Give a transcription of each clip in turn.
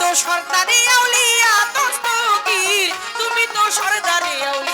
তো সর্দারে আউলিয়া দস্তগীর তুমি তো সর্দারে আউলিয়া।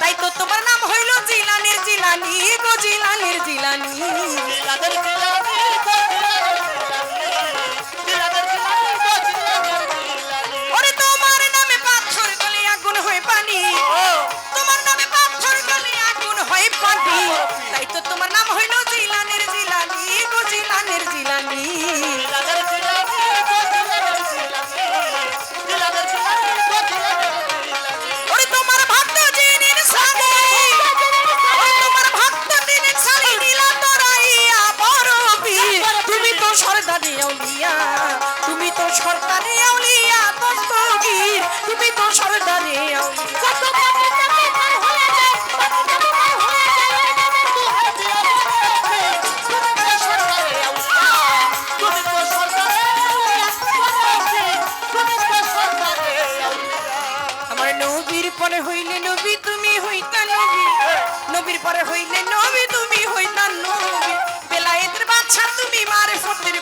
তাই তো তোমার নাম হইল জিলানি জিলানি গো জিলানি। পরে হইলে নবী তুমি হইতা নবী। বেলায়েতের বাচ্চা তুমি মারে ফতির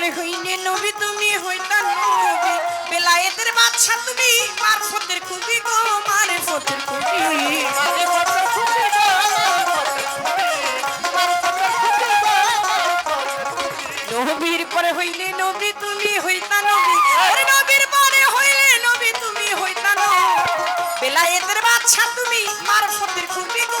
আর হইনে নবী, তুমি হইতা নবী। বেলায়েতের বাদশা তুমি, মারফতের খুবই গো, মারফতের খুবই। নবীর পরে হইলে নবী, তুমি হইতা নবী। আরে নবীর পরে হইলে নবী, তুমি হইতা নবী। বেলায়েতের বাদশা তুমি, মারফতের খুবই গো